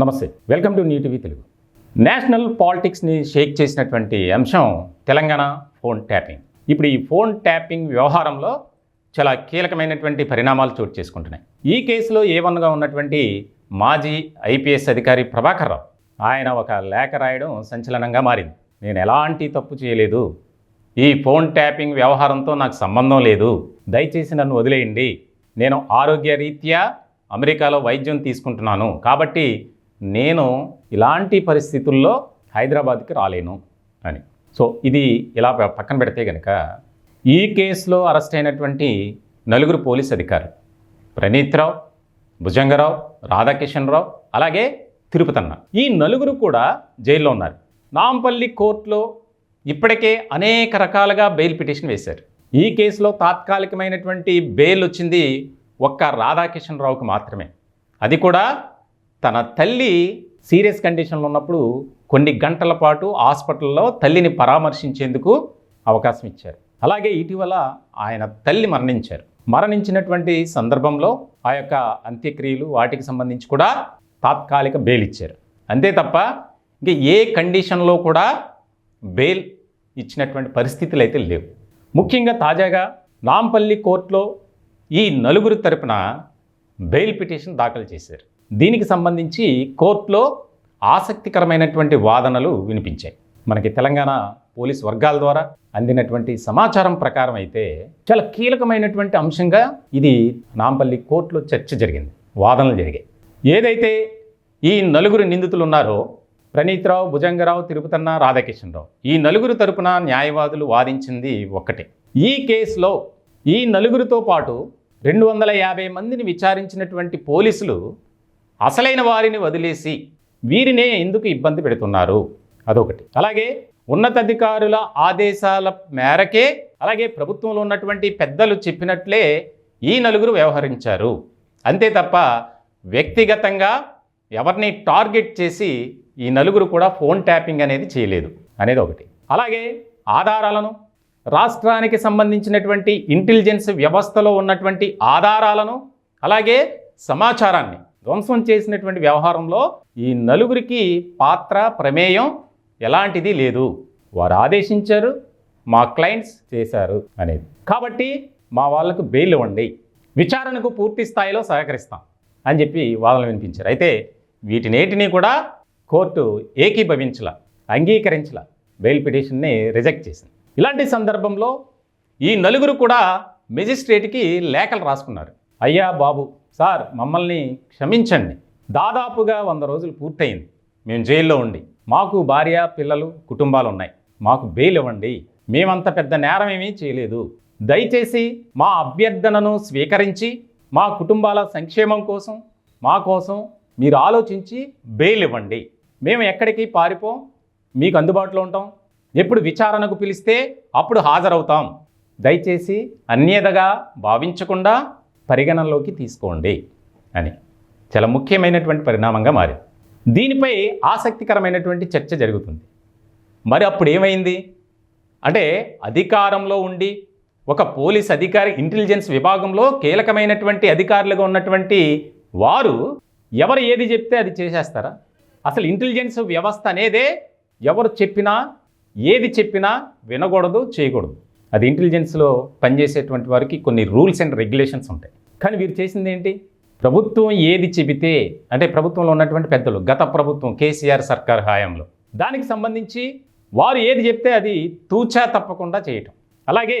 నమస్తే. Welcome to new TV Telugu national పాలిటిక్స్ని shake చేసినటువంటి అంశం తెలంగాణ ఫోన్ ట్యాపింగ్ ఇప్పుడు ఈ ఫోన్ ట్యాపింగ్ వ్యవహారంలో చాలా కీలకమైనటువంటి పరిణామాలు చోటు చేసుకుంటున్నాయి. ఈ కేసులో ఏవన్గా ఉన్నటువంటి మాజీ ఐపీఎస్ అధికారి ప్రభాకర్ రావు ఆయన ఒక లేఖ రాయడం సంచలనంగా మారింది. నేను ఎలాంటి తప్పు చేయలేదు. ఈ ఫోన్ ట్యాపింగ్ వ్యవహారంతో నాకు సంబంధం లేదు. దయచేసి నన్ను వదిలేయండి. నేను ఆరోగ్య రీత్యా అమెరికాలో వైద్యం తీసుకుంటున్నాను. కాబట్టి నేను ఇలాంటి పరిస్థితుల్లో హైదరాబాద్కి రాలేను అని. సో ఇది ఇలా పక్కన పెడితే కనుక ఈ కేసులో అరెస్ట్ అయినటువంటి నలుగురు పోలీస్ అధికారులు. ప్రణీత్ రావు భుజంగరావు రాధాకిషన్ రావు అలాగే తిరుపతన్న. ఈ నలుగురు కూడా జైల్లో ఉన్నారు. నాంపల్లి కోర్టులో ఇప్పటికే అనేక రకాలుగా బెయిల్ పిటిషన్ వేశారు. ఈ కేసులో తాత్కాలికమైనటువంటి బెయిల్ వచ్చింది ఒక్క రాధాకిషన్ రావుకి మాత్రమే. అది కూడా తన తల్లి సీరియస్ కండిషన్లో ఉన్నప్పుడు కొన్ని గంటల పాటు హాస్పిటల్లో తల్లిని పరామర్శించేందుకు అవకాశం ఇచ్చారు. అలాగే ఇటీవల ఆయన తల్లి మరణించారు. మరణించినటువంటి సందర్భంలో ఆ యొక్క అంత్యక్రియలు వాటికి సంబంధించి కూడా తాత్కాలిక బెయిల్ ఇచ్చారు. అంతే తప్ప ఇంకా ఏ కండిషన్లో కూడా బెయిల్ ఇచ్చినటువంటి పరిస్థితులు అయితే లేవు. ముఖ్యంగా తాజాగా నాంపల్లి కోర్టులో ఈ నలుగురు తరపున బెయిల్ పిటిషన్ దాఖలు చేశారు. దీనికి సంబంధించి కోర్టులో ఆసక్తికరమైనటువంటి వాదనలు వినిపించాయి. మనకి తెలంగాణ పోలీస్ వర్గాల ద్వారా అందినటువంటి సమాచారం ప్రకారం అయితే చాలా కీలకమైనటువంటి అంశంగా ఇది నాంపల్లి కోర్టులో చర్చ జరిగింది. వాదనలు జరిగాయి. ఏదైతే ఈ నలుగురు నిందితులు ఉన్నారో ప్రణీత్రావు భుజంగరావు తిరుపతన్న రాధాకిషన్రావు ఈ నలుగురు తరపున న్యాయవాదులు వాదించింది ఒక్కటే ఈ కేసులో ఈ నలుగురితో పాటు రెండు వందల యాభై మందిని విచారించినటువంటి పోలీసులు అసలైన వారిని వదిలేసి వీరినే ఎందుకు ఇబ్బంది పెడుతున్నారు? అదొకటి. అలాగే ఉన్నతాధికారుల ఆదేశాల మేరకే అలాగే ప్రభుత్వంలో ఉన్నటువంటి పెద్దలు చెప్పినట్లే ఈ నలుగురు వ్యవహరించారు. అంతే తప్ప వ్యక్తిగతంగా ఎవరిని టార్గెట్ చేసి ఈ నలుగురు కూడా ఫోన్ ట్యాపింగ్ అనేది చేయలేదు అనేది ఒకటి అలాగే ఆధారాలను రాష్ట్రానికి సంబంధించినటువంటి ఇంటెలిజెన్స్ వ్యవస్థలో ఉన్నటువంటి ఆధారాలను అలాగే సమాచారాన్ని ధ్వంసం చేసినటువంటి వ్యవహారంలో ఈ నలుగురికి పాత్ర ప్రమేయం ఎలాంటిది లేదు. వారు ఆదేశించారు మా క్లయింట్స్ చేశారు అనేది. కాబట్టి మా వాళ్ళకు బెయిల్ ఇవ్వండి విచారణకు పూర్తి స్థాయిలో సహకరిస్తాం అని చెప్పి వాదనలు వినిపించారు. అయితే వీటినేటిని కూడా కోర్టు ఏకీభవించల అంగీకరించల బెయిల్ పిటిషన్ని రిజెక్ట్ చేసింది. ఇలాంటి సందర్భంలో ఈ నలుగురు కూడా మెజిస్ట్రేట్కి లేఖలు రాసుకున్నారు. అయ్యా బాబు సార్ మమ్మల్ని క్షమించండి. దాదాపుగా వంద రోజులు పూర్తయింది. మేము జైల్లో ఉండి. మాకు భార్య పిల్లలు కుటుంబాలు ఉన్నాయి మాకు బెయిల్ ఇవ్వండి. మేమంత పెద్ద నేరం ఏమీ చేయలేదు. దయచేసి మా అభ్యర్థనను స్వీకరించి మా కుటుంబాల సంక్షేమం కోసం మా కోసం మీరు ఆలోచించి బెయిల్ ఇవ్వండి. మేము ఎక్కడికి పారిపోం? మీకు అందుబాటులో ఉంటాం. ఎప్పుడు విచారణకు పిలిస్తే అప్పుడు హాజరవుతాం. దయచేసి అన్యదగా భావించకుండా పరిగణనలోకి తీసుకోండి అని. చాలా ముఖ్యమైనటువంటి పరిణామంగా మారింది. దీనిపై ఆసక్తికరమైనటువంటి చర్చ జరుగుతుంది. మరి అప్పుడు ఏమైంది? అంటే అధికారంలో ఉండి ఒక పోలీస్ అధికారి ఇంటెలిజెన్స్ విభాగంలో కీలకమైనటువంటి అధికారులుగా ఉన్నటువంటి వారు ఎవరు ఏది చెప్తే అది చేసేస్తారా? అసలు ఇంటెలిజెన్స్ వ్యవస్థ అనేదే ఎవరు చెప్పినా ఏది చెప్పినా వినకూడదు చేయకూడదు. అది ఇంటెలిజెన్స్లో పనిచేసేటువంటి వారికి కొన్ని రూల్స్ అండ్ రెగ్యులేషన్స్ ఉంటాయి. కానీ వీరు చేసింది ఏంటి? ప్రభుత్వం ఏది చెబితే అంటే ప్రభుత్వంలో ఉన్నటువంటి పెద్దలు గత ప్రభుత్వం కేసీఆర్ సర్కార్ హయాంలో దానికి సంబంధించి వారు ఏది చెప్తే అది తూచా తప్పకుండా చేయటం. అలాగే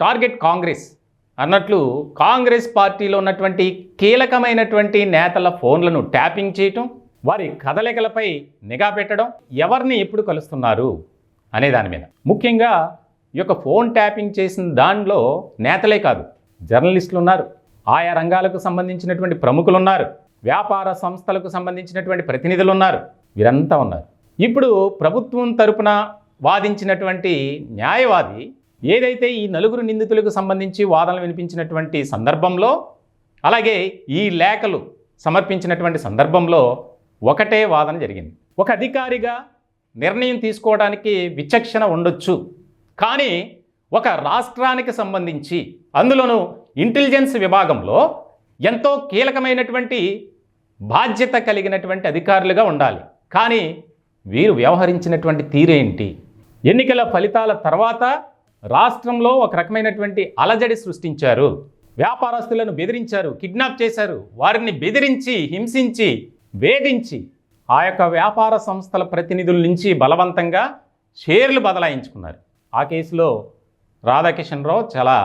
టార్గెట్ కాంగ్రెస్ అన్నట్లు కాంగ్రెస్ పార్టీలో ఉన్నటువంటి కీలకమైనటువంటి నేతల ఫోన్లను ట్యాపింగ్ చేయటం వారి కదలికలపై నిఘా పెట్టడం ఎవరిని ఎప్పుడు కలుస్తున్నారు అనే దాని మీద. ముఖ్యంగా ఈ యొక్క ఫోన్ ట్యాపింగ్ చేసిన దానిలో నేతలే కాదు జర్నలిస్టులు ఉన్నారు ఆయా రంగాలకు సంబంధించినటువంటి ప్రముఖులు ఉన్నారు వ్యాపార సంస్థలకు సంబంధించినటువంటి ప్రతినిధులు ఉన్నారు వీరంతా ఉన్నారు. ఇప్పుడు ప్రభుత్వం తరపున వాదించినటువంటి న్యాయవాది ఏదైతే ఈ నలుగురు నిందితులకు సంబంధించి వాదనలు వినిపించినటువంటి సందర్భంలో అలాగే ఈ లేఖలు సమర్పించినటువంటి సందర్భంలో ఒకటే వాదన జరిగింది. ఒక అధికారిగా నిర్ణయం తీసుకోవడానికి విచక్షణ ఉండొచ్చు. కానీ ఒక రాష్ట్రానికి సంబంధించి అందులోనూ ఇంటెలిజెన్స్ విభాగంలో ఎంతో కీలకమైనటువంటి బాధ్యత కలిగినటువంటి అధికారులుగా ఉండాలి. కానీ వీరు వ్యవహరించినటువంటి తీరేంటి ఎన్నికల ఫలితాల తర్వాత రాష్ట్రంలో ఒక రకమైనటువంటి అలజడి సృష్టించారు. వ్యాపారస్తులను బెదిరించారు కిడ్నాప్ చేశారు వారిని బెదిరించి హింసించి వేధించి ఆ యొక్క వ్యాపార సంస్థల ప్రతినిధుల నుంచి బలవంతంగా షేర్లు బదలాయించుకున్నారు. ఆ కేసులో రాధాకిషన్ రావు చాలా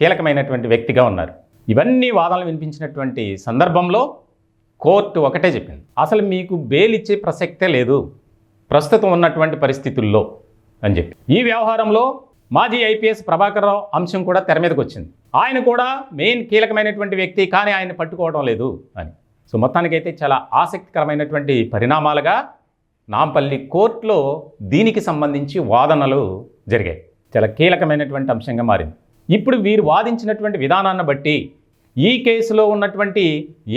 కీలకమైనటువంటి వ్యక్తిగా ఉన్నారు. ఇవన్నీ వాదనలు వినిపించినటువంటి సందర్భంలో కోర్టు ఒకటే చెప్పింది. అసలు మీకు బెయిల్ ఇచ్చే ప్రసక్తే లేదు. ప్రస్తుతం ఉన్నటువంటి పరిస్థితుల్లో అని చెప్పి. ఈ వ్యవహారంలో మాజీ ఐపీఎస్ ప్రభాకర్ రావు అంశం కూడా తెర మీదకి వచ్చింది. ఆయన కూడా మెయిన్ కీలకమైనటువంటి వ్యక్తి కానీ ఆయన పట్టుకోవడం లేదు అని. సో మొత్తానికైతే చాలా ఆసక్తికరమైనటువంటి పరిణామాలుగా నాంపల్లి కోర్టులో దీనికి సంబంధించి వాదనలు జరిగాయి. చాలా కీలకమైనటువంటి అంశంగా మారింది. ఇప్పుడు వీరు వాదించినటువంటి విధానాన్ని బట్టి ఈ కేసులో ఉన్నటువంటి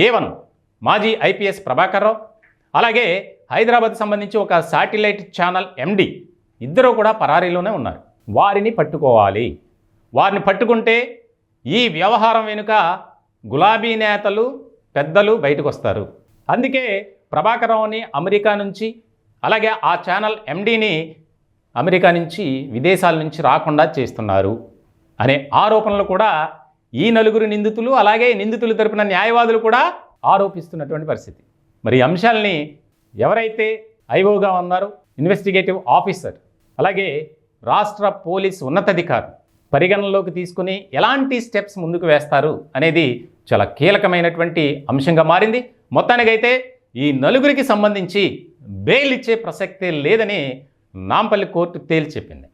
ఏవన్ మాజీ ఐపీఎస్ ప్రభాకర్ రావు అలాగే హైదరాబాద్ సంబంధించి ఒక శాటిలైట్ ఛానల్ ఎండి ఇద్దరు కూడా పరారీలోనే ఉన్నారు. వారిని పట్టుకోవాలి. వారిని పట్టుకుంటే ఈ వ్యవహారం వెనుక గులాబీ నేతలు పెద్దలు బయటకు వస్తారు. అందుకే ప్రభాకర్ రావుని అమెరికా నుంచి అలాగే ఆ ఛానల్ ఎండీని అమెరికా నుంచి విదేశాల నుంచి రాకుండా చేస్తున్నారు అనే ఆరోపణలు కూడా ఈ నలుగురు నిందితులు అలాగే నిందితులు తరపున న్యాయవాదులు కూడా ఆరోపిస్తున్నటువంటి పరిస్థితి. మరి అంశాలని ఎవరైతే ఐఓగా ఉన్నారో ఇన్వెస్టిగేటివ్ ఆఫీసర్ అలాగే రాష్ట్ర పోలీస్ ఉన్నతాధికారులు పరిగణనలోకి తీసుకుని ఎలాంటి స్టెప్స్ ముందుకు వేస్తారు అనేది చాలా కీలకమైనటువంటి అంశంగా మారింది. మొత్తానికైతే ఈ నలుగురికి సంబంధించి బెయిల్ ఇచ్చే ప్రసక్తే లేదని నాంపల్లి కోర్టు తేల్చెప్పింది